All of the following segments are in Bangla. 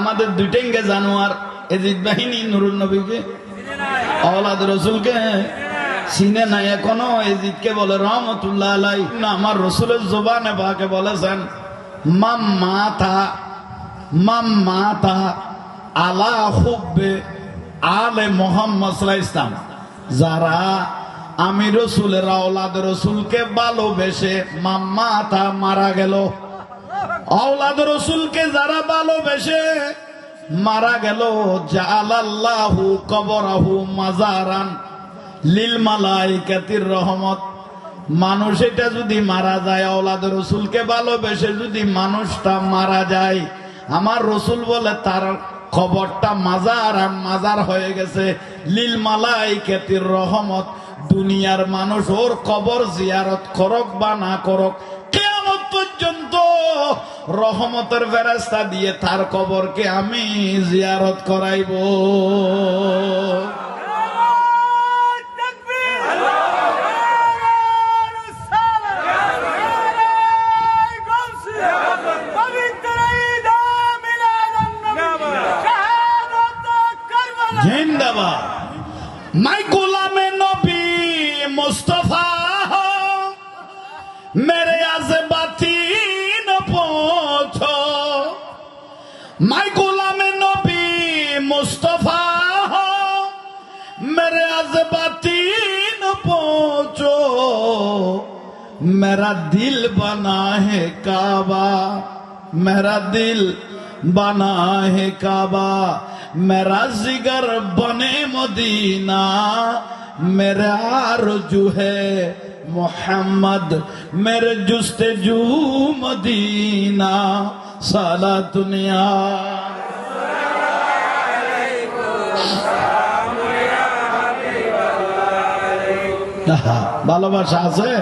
আমাদের দুইটেঙ্গে জানোয়ার এজিদ বাহিনী, নুরুল নবীকে আওলাদ রসুলকে, চিনে নাই এখনও, এজিদকে বলে, রহমতুল্লাহ আলাই আমার রসুলের জোবানে বাকে বলেছেন, মাম মাথা মাম মাথা আলা হুব্বে আলে মোহাম্মদ ইসলাম যারা আমি রসুলের আওলাদ রসুলকে ভালোবেসে মাম্মা তা মারা গেল আওলাদ রসুলকে যারা ভালোবেসে মারা গেল জালাল্লাহু কবরাহু মাজারান লিল মালাইকাতির রহমত। মানুষ এটা যদি মারা যায়, আওলাদ রসুলকে ভালোবেসে যদি মানুষটা মারা যায়, আমার রসুল বলে তার খবরটা মাজার আর মাজার হয়ে গেছে। লিল মালাইকাতির রহমত, দুনিয়ার মানুষ ওর কবর জিয়ারত করক বা না করক, কেয়ামত পর্যন্ত রহমতের ফেরাস্তা দিয়ে তার কবরকে আমি জিয়ারত করাইব। मेरे अजबाती न पहुंचो। मेरा दिल बना है काबा। मेरा दिल बना है काबा। मेरा जिगर बने मदीना। मेरा आरज़ू है मोहम्मद। मेरे जुस्तेजू मदीना। साला दुनिया। ভালোবাসা আছে?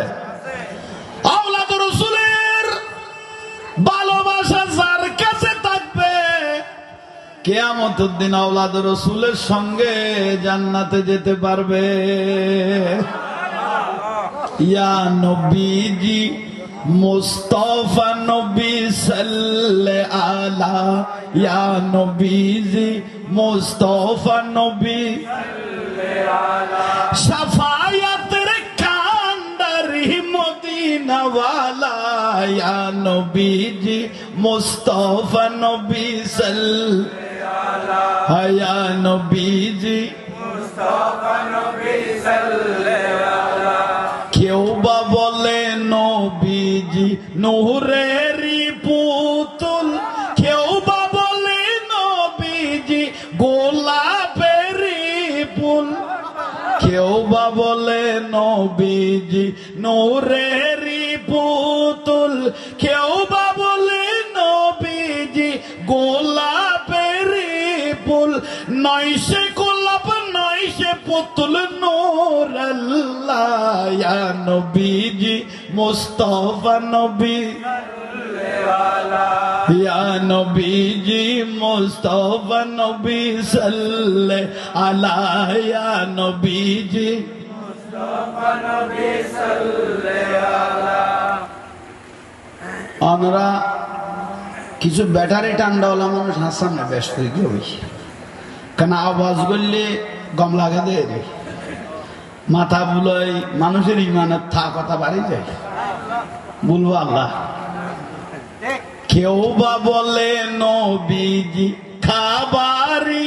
ভালোবাসা যার আওলাদ রসুলের সঙ্গে জান্নাতে যেতে পারবে। ইয়া নবীজি, মুস্তফা নবী সাল্লে আলা, ইয়া নবীজি, মুস্তফা নবী কান্দারি মদিনাওয়ালা নবীজি, মুস্তফা নবী সাল হায়া নবীজি কেউ বা বলে নবীজি নূরেরই পুতুল। কেউ বা বলে নবীজি গোলাপেরই ফুল। কেউ বা বলে নবীজি নূরেরই পুতুল কেউ বা বলে, নবীজি গোলাপেরই ফুল। নয় সে গোলাপ নয় সে পুতুল নূর আল্লাহ নবীজি, মুস্তফা নবী। মুস্তফা নবী, সাল্লে আলা ইয়া নবীজি। আমরা কিছু ব্যাটারি ঠান্ডাওয়ালা মানুষ হাসান না বেশ করে কি হই কেন আওয়াজ করলে গম লাগে দেয় রে। মাথা বুলাই মানুষের ইমানের থা কথা বাড়ি যায়। বলব আল্লাহ, কেউ বা বলে নবীজি খাবারি।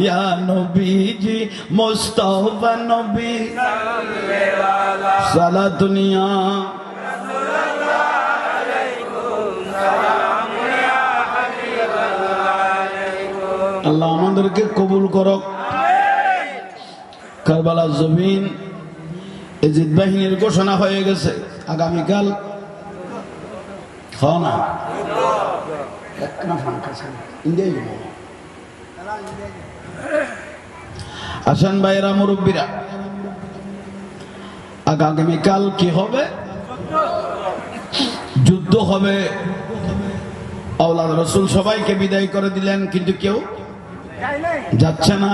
ইয়া নবীজি, মুস্তফা নবী। সালা দুনিয়া। আল্লাহ আমাদেরকে কবুল করক। কারবালা জমিন এজিদ বাহিনীর ঘোষণা হয়ে গেছে। আগামীকাল না। গেল। আসেন ভাইরা মুরব্বীরা আগামীকাল কি হবে? যুদ্ধ হবে। রসুল সবাইকে বিদায় করে দিলেন, কিন্তু কেউ যাচ্ছে না।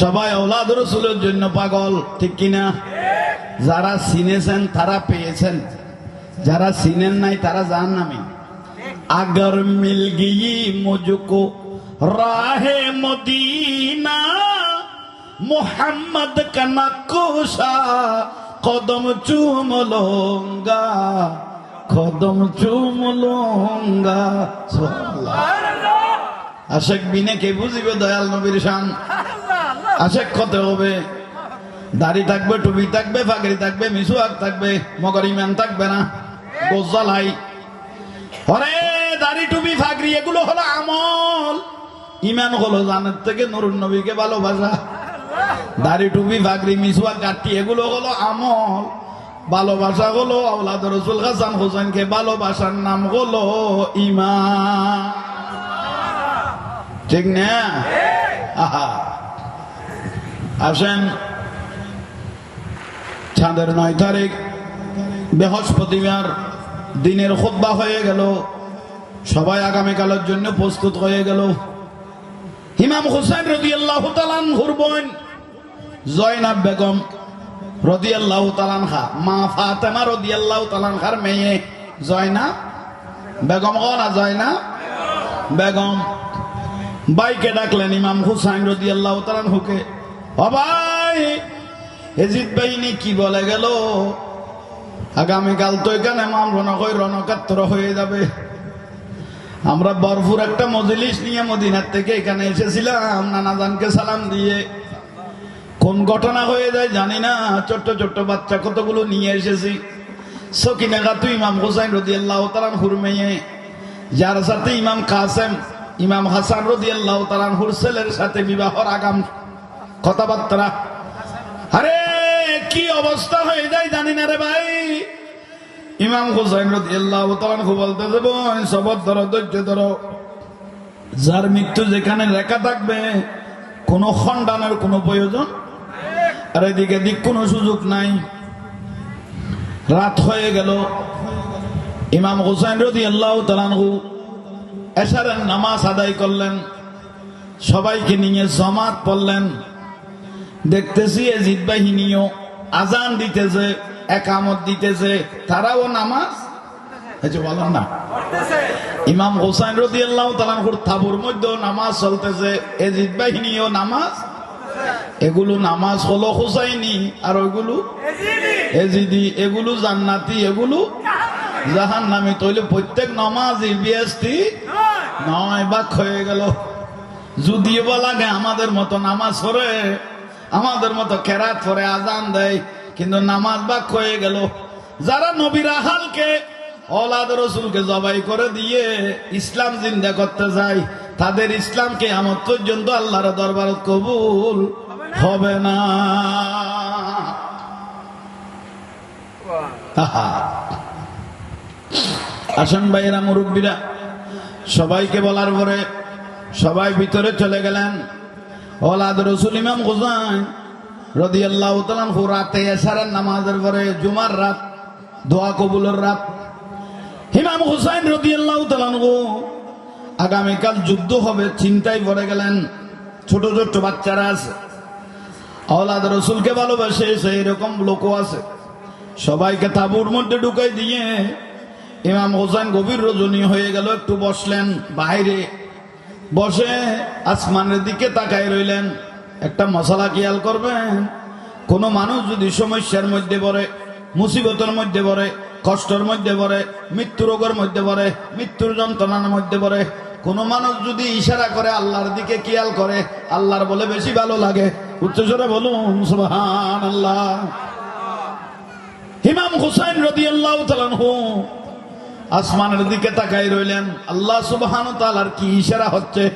সবাই আওলাদ রসুলের জন্য পাগল, ঠিক কিনা? যারা চিনেছেন, তারা পেয়েছেন। যারা চিনেন নাই, তারা যান নামে আগর মিল গিয়ে মজুকো রাহে মদিনা মোহাম্মদ কনকুষা কদম চুম লঙ্গা কদম চুম লঙ্গা আশেক বিনে কে বুঝিবে দয়াল নবীর শান। আশেক কত হবে। দাড়ি থাকবে টুপি থাকবে ফাগরি থাকবে মিসুয়াক থাকবে মগর ইমান থাকবে না। গোজাল হাই। হরে দাড়ি টুপি ফাগরি এগুলো হলো আমল। ইমান হলো জানের থেকে নুরুন নবীকে ভালোবাসা। দাড়ি টুপি ফাগরি মিসুয়া কাটি এগুলো হলো আমল। ভালোবাসা হলো আওলাদ রসুল হাসান হোসেনকে ভালোবাসার নাম হলো ইমান। ঠিক না? আসেন, চাঁদের নয় তারিখ, বৃহস্পতিবার দিনের খুদ্া হয়ে গেল। সবাই আগামীকালের জন্য প্রস্তুত হয়ে গেল। ইমাম হুসেন রদি আল্লাহ তালানহুর বোন জয়নাব বেগম রদি আল্লাহ তালানহা মা ফাতেমা রদি আল্লাহ তালানহার মেয়ে জয়নাব বেগম ও না জয়নাব বেগম? বাইকে ডাকলেন ইমাম হুসাইন রদি আল্লাহ তালান তালানহুকে অবাই এজিদ বাহিনী কি বলে গেল? আগামীকাল তো এখানে মাম রনক রণকাত্র হয়ে যাবে। আমরা বরফুর একটা মজলিস নিয়ে মদিনার থেকে এখানে এসেছিলাম, নানাজানকে সালাম দিয়ে। কোন ঘটনা হয়ে যায় জানি না, ছোট্ট ছোট্ট বাচ্চা কতগুলো নিয়ে এসেছি। সকিনা গাতু ইমাম হোসাইন রদি আল্লাহ তালান হুরমেয়ে যার সাথে ইমাম কাসেম, ইমাম হাসান রদি আল্লাহ তালান হুরসেলের সাথে বিবাহর আগাম কথাবার্তা। আরে, কি অবস্থা হয়ে যায় জানি না রে ভাই। ইমাম হুসাইন রাদিয়াল্লাহু তাআলা বলতেছে বোন সবর ধরো, ধৈর্য ধরো। যার মৃত্যু যেখানে লেখা থাকবে, কোনো খণ্ডানোর কোনো প্রয়োজন? আর এদিকে দিক কোনো সুযোগ নাই। রাত হয়ে গেল। ইমাম হুসাইন রদি আল্লাহ তালানহু এসারের নামাজ আদায় করলেন। সবাইকে নিয়ে জমাত পড়লেন। দেখতেছি এজিদ বাহিনীও আজান দিতেছে। একামত দিতেছে তারাও নামাজ এই যে বলেন না। ইমাম হোসাইন রদি আল্লাহ তালানহুর থাবুর মধ্যেও নামাজ চলতেছে এজিদ বাহিনীও নামাজ। এগুলো নামাজ হলো হোসাইনি আর ওইগুলো এজিদি। এগুলো জান্নাতি এগুলো জাহান নামি তৈলে প্রত্যেক নামাজ বিএসটি নয় বাক হয়ে গেল। যদিও বা লাগে আমাদের মতো নামাজ পড়ে আমাদের মতো কেরাত পরে আজান দেয় কিন্তু নামাজ বাক হয়ে গেল। যারা নবীর হালকে অলাদ রসুলকে জবাই করে দিয়ে ইসলাম জিন্দা করতে যায়, তাদের ইসলামকে আমার পর্যন্ত আল্লাহর দরবার কবুল হবে না। আসেন ভাইয়েরা, মুরব্বীরা, সবাইকে বলার পরে সবাই ভিতরে চলে গেলেন। ওলাদ রসুল ইমাম হুসাইন রদি আল্লাহ তালানহু রাতে এসারের নামাজের পরে জুমার রাত, দোয়া কবুলের রাত। ইমাম হুসাইন রদি আল্লাহ তালানহু আগামীকাল যুদ্ধ হবে, চিন্তায় পড়ে গেলেন। ছোট ছোট বাচ্চারা আছে। আওলাদ রসুলকে ভালোবাসে সেই রকম লোকও আছে। সবাইকে তাবুর মধ্যে ঢুকাই দিয়ে ইমাম হোসেন গভীর রজনী হয়ে গেল, একটু বসলেন বাইরে। বসে আসমানের দিকে তাকায় রইলেন। একটা মশলা খেয়াল করবেন। কোন মানুষ যদি সমস্যার মধ্যে পড়ে, মুসিবতের মধ্যে পড়ে, কষ্টের মধ্যে পড়ে, মৃত্যু রোগের মধ্যে পড়ে, মৃত্যুর যন্ত্রণার মধ্যে পড়ে, কোন মানুষ যদি ইশারা করে আল্লাহর দিকে খেয়াল করে, আল্লাহর বলে বেশি ভালো লাগে। উচ্চস্বরে বলুন সুবহান আল্লাহ হিমাম হুসাইন রদি আল্লাহ আসমানের দিকে তাকাই রইলেন। আল্লাহ সুবহান তালার কি ইশারা হচ্ছে?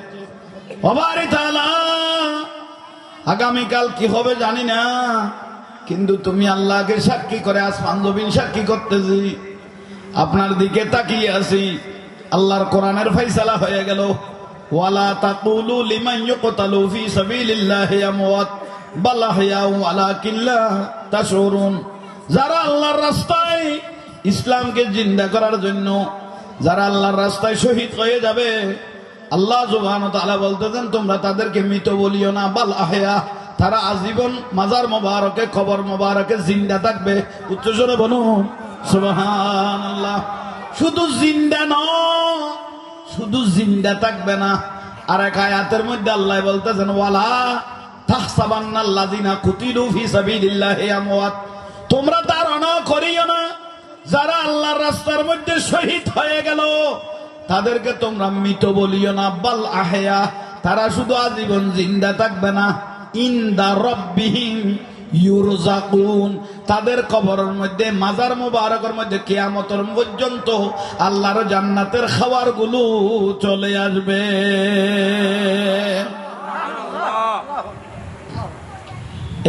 তালা আগামীকাল কি হবে জানি না। কিন্তু তুমি আল্লাহকে সাক্ষী করে আসমান জমিন সাক্ষী করতেছি। আপনার দিকে তাকিয়ে আছি। আল্লাহর কোরআনের ফয়সালা হয়ে গেল। ওয়ালা তাকুলু যারা আল্লাহর রাস্তায় ইসলামকে জিন্দা করার জন্য, যারা আল্লাহর রাস্তায় শহীদ হয়ে যাবে আল্লাহ জুবহান বলতেছেন, তোমরা তাদেরকে মৃত বলিও না, বাল আহয়া। তারা আজীবন মাজার মোবারকে খবর মোবারকে জিন্দা থাকবে। উচ্চস্বরে বলুন, সুবহানাল্লাহ। শুধু জিন্দা ন, শুধু জিন্দা থাকবে না। আর এক আয়াতের মধ্যে আল্লাহ বলতেছেন, ওয়ালা তাহসাবান্নাল্লাযিনা কুতিলু ফি সাবিলিল্লাহি আমওয়াত। তোমরা ধারণা করিও না, যারা আল্লাহর রাস্তার মধ্যে শহীদ হয়ে গেল তাদেরকে তোমরা মৃত বলিও না। বাল আহেয়া, তারা শুধু আজীবন জিন্দা থাকবে না। ইন্দা ইউরজাকুন। তাদের কবরের মধ্যে, মাজার মুবারকের মধ্যে কিয়ামতের পর্যন্ত আল্লাহর জান্নাতের খাবারগুলো চলে আসবে।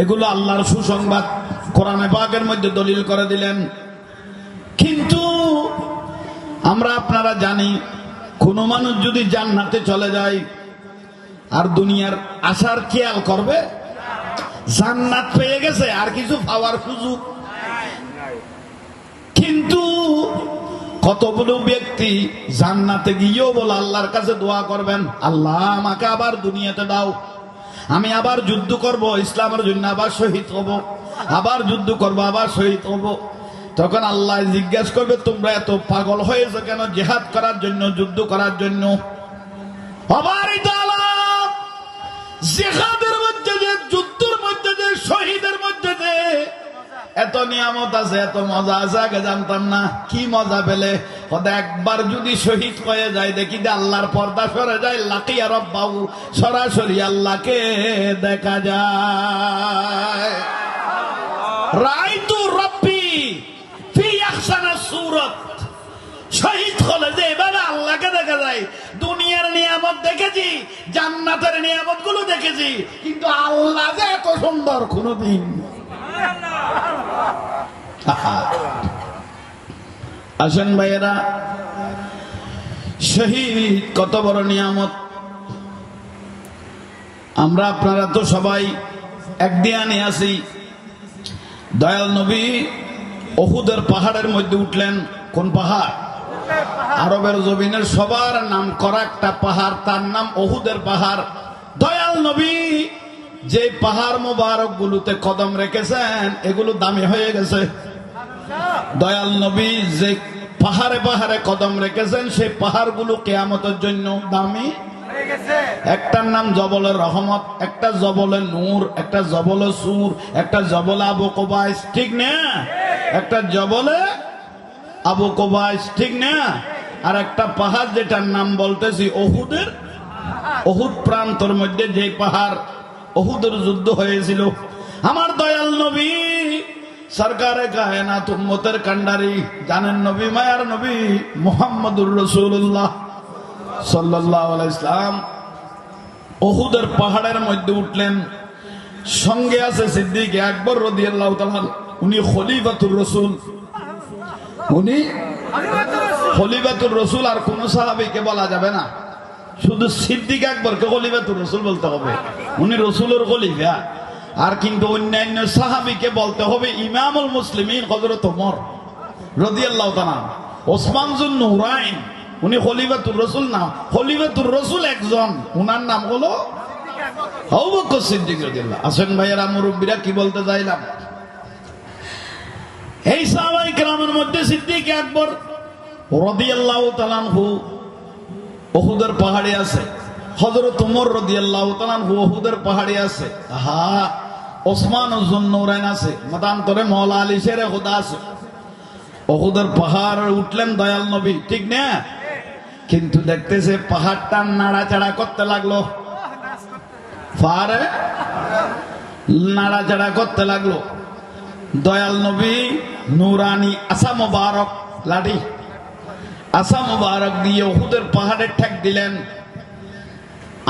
এগুলো আল্লাহর সুসংবাদ কোরআনে পাকের মধ্যে দলিল করে দিলেন। কিন্তু আমরা আপনারা জানি, কোন মানুষ যদি জান্নাতে চলে যায়, আর দুনিয়ার আসার খেয়াল করবে, জান্নাত পেয়ে গেছে, আর কিছু পাওয়ার সুযোগ কিন্তু কতগুলো ব্যক্তি জান্নাতে গিয়েও বলে, আল্লাহর কাছে দোয়া করবেন, আল্লাহ আমাকে আবার দুনিয়াতে দাও। আমি আবার যুদ্ধ করব, ইসলামের জন্য আবার শহীদ হব, আবার যুদ্ধ করব, আবার শহীদ হব। তখন আল্লাহ জিজ্ঞাসা করবে, তোমরা এত পাগল হয়েছে কেন? জেহাদ করার জন্য, যুদ্ধ করার জন্য? এত নিয়ামত আছে, এত মজা আছে, আগে জানতাম না। কি মজা পেলে? একবার যদি শহীদ হয়ে যায়, দেখি যে আল্লাহর পর্দা সরে যায়। লাকি আর বাবু সরাসরি আল্লাহকে দেখা যায়। রাইতু রব্বি শহীদ হলে যে এভাবে আল্লাহকে দেখা যায় দুনিয়ার নিয়ামত দেখেছি, জান্নাতের নিয়ামতগুলো দেখেছি, কিন্তু আল্লাহ যে এত সুন্দর কোনদিন। আসেন ভাইয়েরা, শহীদ কত বড় নিয়ামত। আমরা আপনারা তো সবাই একদিয়ানে আছি। দয়াল নবী অহুদের পাহাড়ের মধ্যে উঠলেন, কোন পাহাড়? আরবের জমিনের সবার নাম করা একটা পাহাড়, তার নাম অহুদের পাহাড়। দয়াল নবী যে পাহাড় মোবারক গুলোতে কদম রেখেছেন, এগুলো দামি হয়ে গেছে। দয়াল নবী যে পাহাড়ে পাহাড়ে কদম রেখেছেন সেই পাহাড়গুলো কেয়ামতের জন্য দামি। একটার নাম জবলের রহমত, একটা জবলের নূর, একটা জবলে সুর, একটা জবলে আবু কোবাইস ঠিক না? একটা জবলে আবু কোবাইস ঠিক না? আর একটা পাহাড় যেটার নাম বলতেছি অহুদের অহুদ প্রান্তর মধ্যে যে পাহাড় অহুদের যুদ্ধ হয়েছিল। আমার দয়াল নবী, সরকারে কায়নাত উম্মতের কান্ডারি জানেন নবী, মায়ার নবী মোহাম্মদুর রসুল্লাহ সাল্লাহ ইসলাম অহুদের পাহাড়ের মধ্যে উঠলেন। সঙ্গে আছে সিদ্দিক আকবর রদি আল্লাহ উনি খলিফাতুর রসুল। উনি খলিফাতুর রসুল আর কোন সাহাবিকে বলা যাবে না। শুধু সিদ্দিক আকবরকে খলিফাতুর রসুল বলতে হবে। উনি রসুলের খলিফা। আর কিন্তু অন্যান্য সাহাবিকে বলতে হবে ইমামুল মুসলিমিন হজরত ওমর রদিয়াল্লাহ তালা ওসমান জুন নুরাইন, উনি রসুল না রসুল একজন। উনার নাম হলো হৌবক্য সিদ্দিক রদিয়াল্লাহ আসেন ভাইয়েরা কি বলতে চাইলাম? এই গ্রামের মধ্যে সিদ্দিক আকবর রদিয়াল্লাহ তালানহু ওহুদের পাহাড়ে আছে। হজরত তালানহু পাহাড়ে আছে। হা ওসমান আছে। মতান্তরে মৌলা আলী শেরে হুদা আছে। ওহুদের পাহাড় উঠলেন দয়াল নবী, ঠিক না? কিন্তু দেখতেছে পাহাড়টা নাড়াচাড়া করতে লাগল। পাহাড়ে নাড়াচাড়া করতে লাগল। দয়াল নবী নুরানি আসা মুবারক লাঠি আসা মুবারক দিয়ে ওহুদের পাহাড়ে ঠেক দিলেন।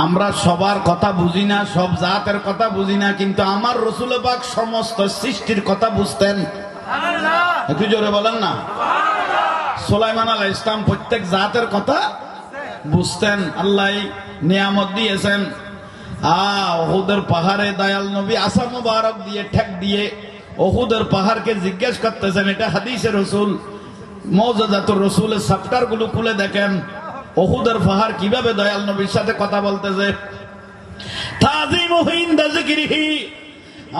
আমরা সবার কথা বুঝি না সব জাতের কথা বুঝি না কিন্তু আমার রসুল পাক সমস্ত সৃষ্টির কথা বুঝতেন। একটু জোরে বলেন না। সোলাইমান আলাহ ইসলাম প্রত্যেক জাতের কথা বুঝতেন আল্লাহ নিয়ামত দিয়েছেন। আ ওহুদের পাহাড়ে দয়াল নবী আসা মুবারক দিয়ে ঠেক দিয়ে ওহুদের পাহাড়কে জিজ্ঞেস করতেছেন, এটা হাদিসের রসুল। মৌজাদাতুর রসুলের সাপ্টারগুলো খুলে দেখেন। ওহুদের পাহাড় কীভাবে দয়াল নবীর সাথে কথা বলতেছে?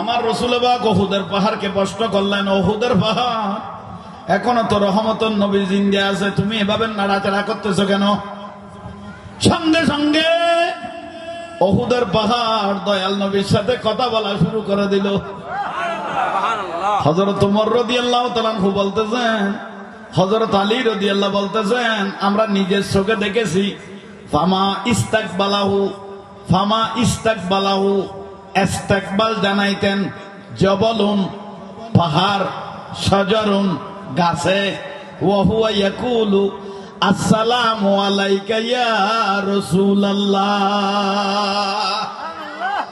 আমার রসুল বাক ওহুদের পাহাড়কে প্রশ্ন করলেন, ওহুদের পাহাড়? এখনও তো রহমতন নবী জিন্দে আছে, তুমি এভাবে নাড়াচাড়া করতেছো কেন? সঙ্গে সঙ্গে ওহুদের পাহাড় দয়াল নবীর সাথে কথা বলা শুরু করে দিল। হজরত রদি আল্লাহ তালানহু বলতেছেন হজরত আলী রদি আল্লাহ বলতেছেন, আমরা নিজের চোখে দেখেছি, ফামা ইস্তাক বালাহু ফামা ইস্তাক বালাহু এস্তাকবাল জানাইতেন, জবলুন, পাহাড়, সজরুন, গাছে ওহুয়া ইয়াকুলু, আসসালামু আলাইকা ইয়া রাসূলুল্লাহ।